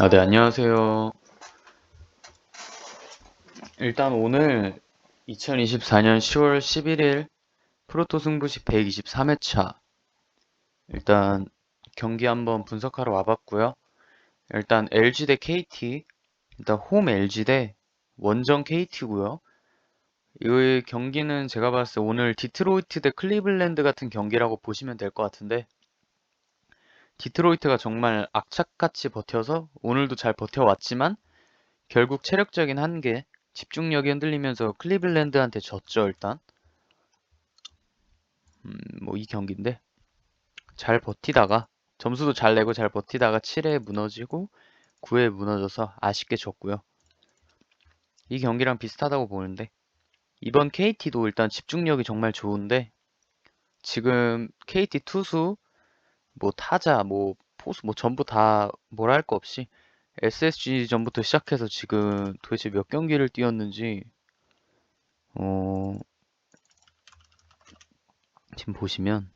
아, 네, 안녕하세요. 일단 오늘 2024년 10월 11일 프로토 승부시 123회차. 일단 경기 한번 분석하러 와봤고요. 일단 LG 대 KT. 일단 홈 LG 대 원정 KT고요. 이 경기는 제가 봤을 때 오늘 디트로이트 대 클리블랜드 같은 경기라고 보시면 될 것 같은데 디트로이트가 정말 악착같이 버텨서 오늘도 잘 버텨왔지만 결국 체력적인 한계, 집중력이 흔들리면서 클리블랜드한테 졌죠, 일단. 음, 뭐 이 경기인데 잘 버티다가 점수도 잘 내고 잘 버티다가 7회에 무너지고 9회에 무너져서 아쉽게 졌고요. 이 경기랑 비슷하다고 보는데 이번 KT도 일단 집중력이 정말 좋은데 지금 KT 투수 뭐 타자, 뭐 포수, 뭐 전부 다 뭐라 할거 없이 SSG 전부터 시작해서 지금 도대체 몇 경기를 뛰었는지 어 지금 보시면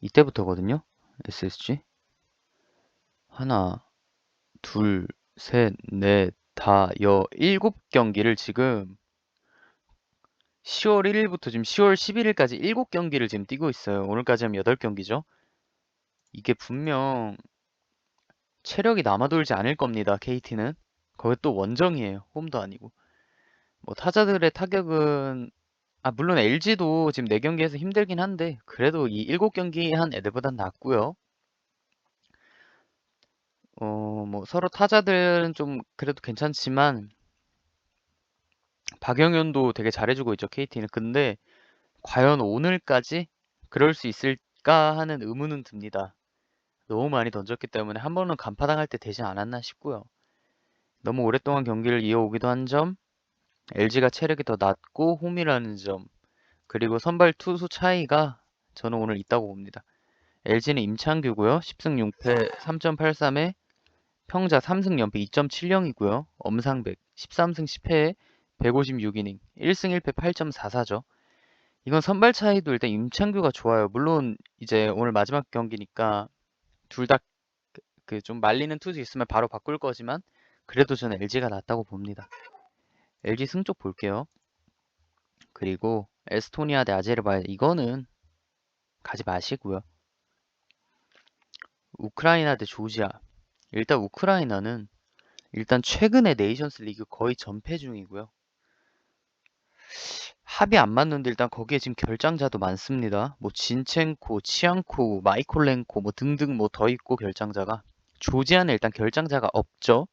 이때부터거든요. SSG 하나, 둘, 셋, 넷, 다, 여, 일곱 경기를 지금 10월 1일부터 지금 10월 11일까지 7경기를 지금 뛰고 있어요. 오늘까지 하면 8경기죠. 이게 분명 체력이 남아돌지 않을 겁니다. KT는. 거기 또 원정이에요. 홈도 아니고. 뭐 타자들의 타격은 아 물론 LG도 지금 4경기에서 힘들긴 한데 그래도 이 7경기 한 애들보단 낫고요. 어 뭐 서로 타자들은 좀 그래도 괜찮지만 박영현도 되게 잘해주고 있죠, KT는. 근데 과연 오늘까지 그럴 수 있을까 하는 의문은 듭니다. 너무 많이 던졌기 때문에 한 번은 간파당할 때 되지 않았나 싶고요. 너무 오랫동안 경기를 이어오기도 한 점, LG가 체력이 더 낮고 홈이라는 점, 그리고 선발 투수 차이가 저는 오늘 있다고 봅니다. LG는 임창규고요. 10승 6패 3.83에 평자 3승 연패 2.70이고요. 엄상백 13승 10패에 156이닝, 1승 1패 8.44죠. 이건 선발 차이도 일단 임창규가 좋아요. 물론 이제 오늘 마지막 경기니까 둘 다 그 좀 말리는 투수 있으면 바로 바꿀 거지만 그래도 저는 LG가 낫다고 봅니다. LG 승쪽 볼게요. 그리고 에스토니아 대 아제르바이잔 이거는 가지 마시고요. 우크라이나 대 조지아. 일단 우크라이나는 일단 최근에 네이션스 리그 거의 전패 중이고요. 합이 안 맞는데 일단 거기에 지금 결장자도 많습니다. 뭐 진첸코, 치앙코, 마이콜렌코 뭐 등등 뭐 더 있고 결장자가 조지아는 일단 결장자가 없죠.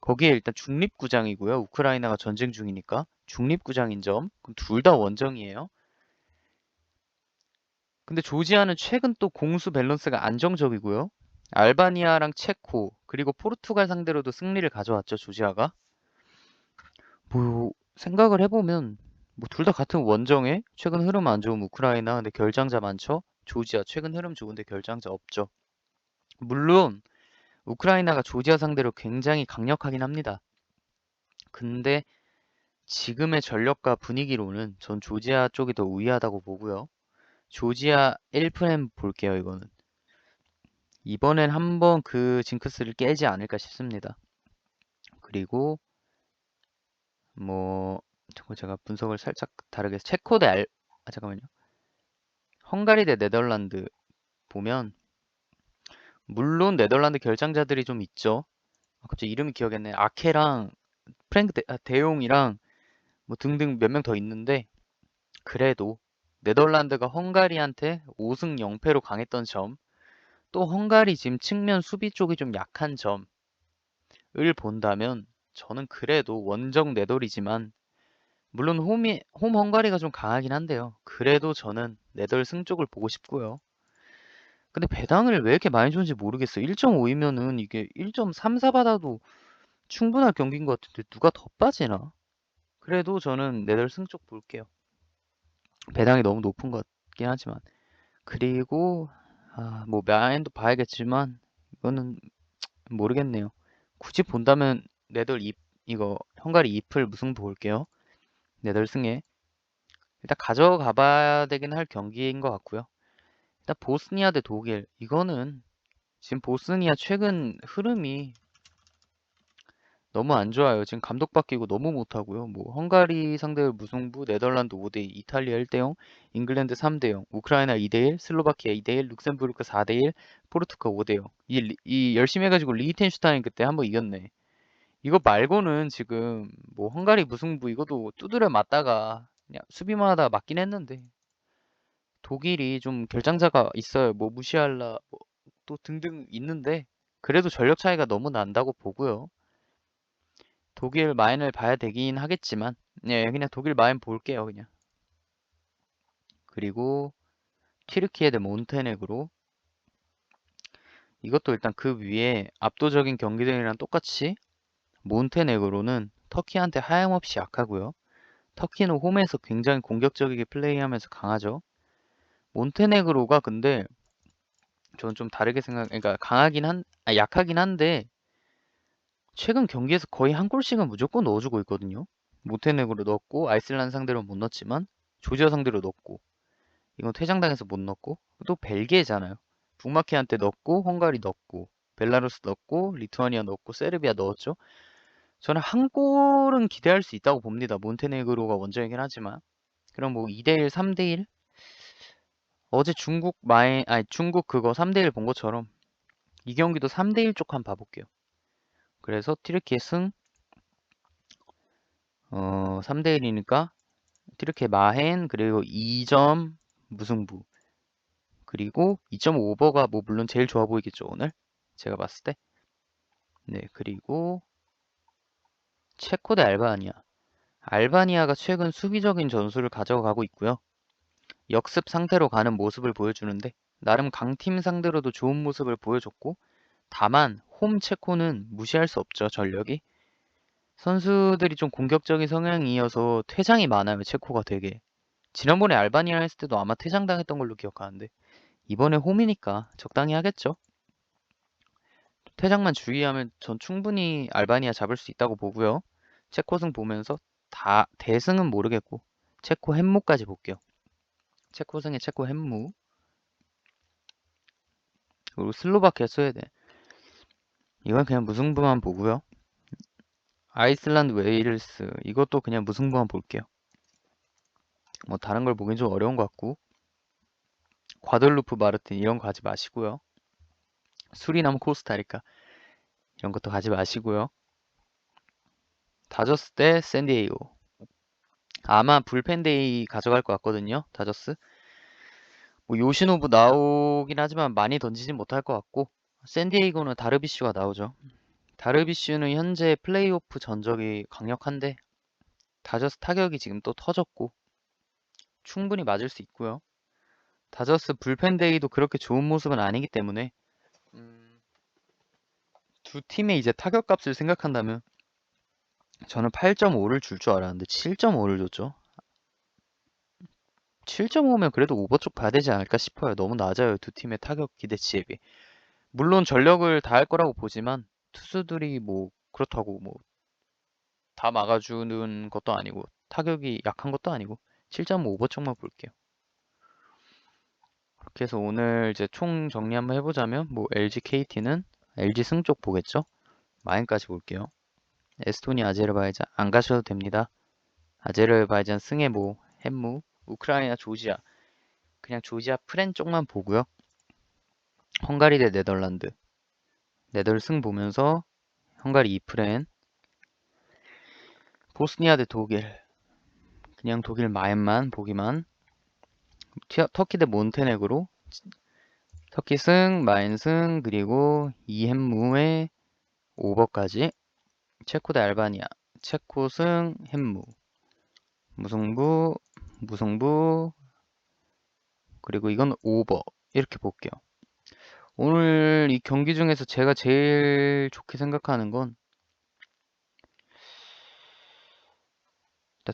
거기에 일단 중립구장이고요. 우크라이나가 전쟁 중이니까 중립구장인 점. 그럼 둘 다 원정이에요. 근데 조지아는 최근 또 공수 밸런스가 안정적이고요. 알바니아랑 체코 그리고 포르투갈 상대로도 승리를 가져왔죠. 조지아가. 뭐 생각을 해보면 뭐 둘 다 같은 원정에 최근 흐름 안 좋은 우크라이나 근데 결장자 많죠? 조지아 최근 흐름 좋은데 결장자 없죠. 물론 우크라이나가 조지아 상대로 굉장히 강력하긴 합니다. 근데 지금의 전력과 분위기로는 전 조지아 쪽이 더 우위하다고 보고요. 조지아 1프렘 볼게요, 이거는. 이번엔 한번 그 징크스를 깨지 않을까 싶습니다. 그리고 뭐 저거 제가 분석을 살짝 다르게 체코 대 알, 아 잠깐만요. 헝가리 대 네덜란드 보면 물론 네덜란드 결장자들이 좀 있죠. 아, 갑자기 이름이 기억이 안 나네. 아케랑 프랭크 데, 아, 데용이랑 뭐 등등 몇 명 더 있는데 그래도 네덜란드가 헝가리한테 5승 0패로 강했던 점, 또 헝가리 지금 측면 수비 쪽이 좀 약한 점을 본다면 저는 그래도 원정 네덜이지만 물론 홈이 홈 헝가리가 좀 강하긴 한데요. 그래도 저는 네덜 승 쪽을 보고 싶고요. 근데 배당을 왜 이렇게 많이 주는지 모르겠어요. 1.5이면은 이게 1.34 받아도 충분할 경기인 것 같은데 누가 더 빠지나? 그래도 저는 네덜 승 쪽 볼게요. 배당이 너무 높은 것 같긴 하지만 그리고 아, 뭐 마인도 봐야겠지만 이거는 모르겠네요. 굳이 본다면 네덜 2 이거 헝가리 2풀 무승부 볼게요. 네덜 승에 일단 가져가 봐야 되긴 할 경기인 것 같고요. 일단 보스니아 대 독일 이거는 지금 보스니아 최근 흐름이 너무 안 좋아요. 지금 감독 바뀌고 너무 못하고요. 뭐 헝가리 상대로 무승부, 네덜란드 5대2, 이탈리아 1대0, 잉글랜드 3대0, 우크라이나 2대1, 슬로바키아 2대1, 룩셈부르크 4대1, 포르투갈 5대0. 이, 리- 이 열심히 해가지고 리히텐슈타인 그때 한번 이겼네. 이거 말고는 지금 뭐 헝가리 무승부 이것도 두드려 맞다가 그냥 수비만 하다가 맞긴 했는데 독일이 좀 결장자가 있어요. 뭐 무시할라 뭐 또 등등 있는데 그래도 전력 차이가 너무 난다고 보고요. 독일 마인을 봐야 되긴 하겠지만 네 그냥 독일 마인 볼게요 그냥 그리고 튀르키예 대 몬테네그로 이것도 일단 그 위에 압도적인 경기들이랑 똑같이 몬테네그로는 터키한테 하염없이 약하고요 터키는 홈에서 굉장히 공격적이게 플레이하면서 강하죠 몬테네그로가 근데 저는 좀 다르게 생각 그러니까 강하긴 한 아, 약하긴 한데 최근 경기에서 거의 한 골씩은 무조건 넣어주고 있거든요. 몬테네그로 넣었고 아이슬란드 상대로 못 넣었지만 조지아 상대로 넣었고 이건 퇴장당해서 못 넣었고 또 벨기에잖아요. 북마키한테 넣었고 헝가리 넣었고 벨라루스 넣었고 리투아니아 넣었고 세르비아 넣었죠. 저는 한 골은 기대할 수 있다고 봅니다. 몬테네그로가 원정이긴 하지만 그럼 뭐 2대1, 3대1 어제 중국 마에 아니 중국 그거 3대1 본 것처럼 이 경기도 3대1 쪽 한번 봐볼게요. 그래서 튀르키예 승 어, 3대1이니까 튀르키예 마헨 그리고 2점 무승부 그리고 2.5 오버가 뭐 물론 제일 좋아 보이겠죠 오늘 제가 봤을 때 네 그리고 체코 대 알바니아. 알바니아가 최근 수비적인 전술을 가져가고 있고요. 역습 상태로 가는 모습을 보여주는데 나름 강팀 상대로도 좋은 모습을 보여줬고 다만 홈 체코는 무시할 수 없죠 전력이. 선수들이 좀 공격적인 성향이어서 퇴장이 많아요 체코가 되게. 지난번에 알바니아 했을 때도 아마 퇴장당했던 걸로 기억하는데 이번에 홈이니까 적당히 하겠죠 퇴장만 주의하면 전 충분히 알바니아 잡을 수 있다고 보고요 체코승 보면서 다 대승은 모르겠고 체코 햄무까지 볼게요 체코승에 체코 햄무 그리고 슬로바키아 스웨덴 이건 그냥 무승부만 보고요. 아이슬란드 웨일스 이것도 그냥 무승부만 볼게요. 뭐 다른 걸 보긴 좀 어려운 것 같고 과들루프 마르틴 이런 거 하지 마시고요. 수리남 코스타리카 이런 것도 가지 마시고요. 다저스 대 샌디에이고 아마 불펜데이 가져갈 것 같거든요. 다저스 뭐 요시노부 나오긴 하지만 많이 던지진 못할 것 같고 샌디에이고는 다르비슈가 나오죠. 다르비슈는 현재 플레이오프 전적이 강력한데 다저스 타격이 지금 또 터졌고 충분히 맞을 수 있고요. 다저스 불펜데이도 그렇게 좋은 모습은 아니기 때문에 음, 두 팀의 이제 타격값을 생각한다면 저는 8.5를 줄 줄 알았는데 7.5를 줬죠. 7.5면 그래도 오버 쪽 봐야 되지 않을까 싶어요. 너무 낮아요. 두 팀의 타격 기대치에 비해. 물론 전력을 다 할 거라고 보지만 투수들이 뭐 그렇다고 뭐 다 막아주는 것도 아니고 타격이 약한 것도 아니고 7.5 오버 쪽만 볼게요. 그렇게 해서 오늘 이제 총 정리 한번 해보자면 뭐 LG KT는 LG 승 쪽 보겠죠? 마인까지 볼게요. 에스토니아 아제르바이잔 안 가셔도 됩니다. 아제르바이잔 뭐 햄무 우크라이나 조지아 그냥 조지아 프렌 쪽만 보고요. 헝가리 대 네덜란드 네덜 승 보면서 헝가리 2프렌 보스니아 대 독일 그냥 독일 마인만 보기만 터키 대 몬테네그로 터키 승 마인 승 그리고 이햄무의 오버까지 체코 대 알바니아 체코 승 햄무 무승부 무승부 그리고 이건 오버 이렇게 볼게요. 오늘 이 경기 중에서 제가 제일 좋게 생각하는 건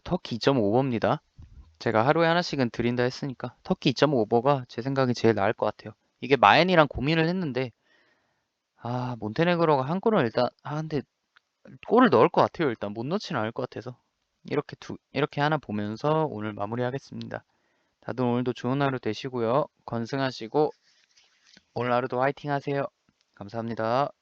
터키 2.5버입니다. 제가 하루에 하나씩은 드린다 했으니까 터키 2.5버가 제 생각이 제일 나을 것 같아요. 이게 마엔이랑 고민을 했는데 아 몬테네그로가 한 골은 일단 아 근데 골을 넣을 것 같아요. 일단 못 넣지는 않을 것 같아서 이렇게 두 이렇게 하나 보면서 오늘 마무리하겠습니다. 다들 오늘도 좋은 하루 되시고요. 건승하시고 오늘 하루도 화이팅 하세요. 감사합니다.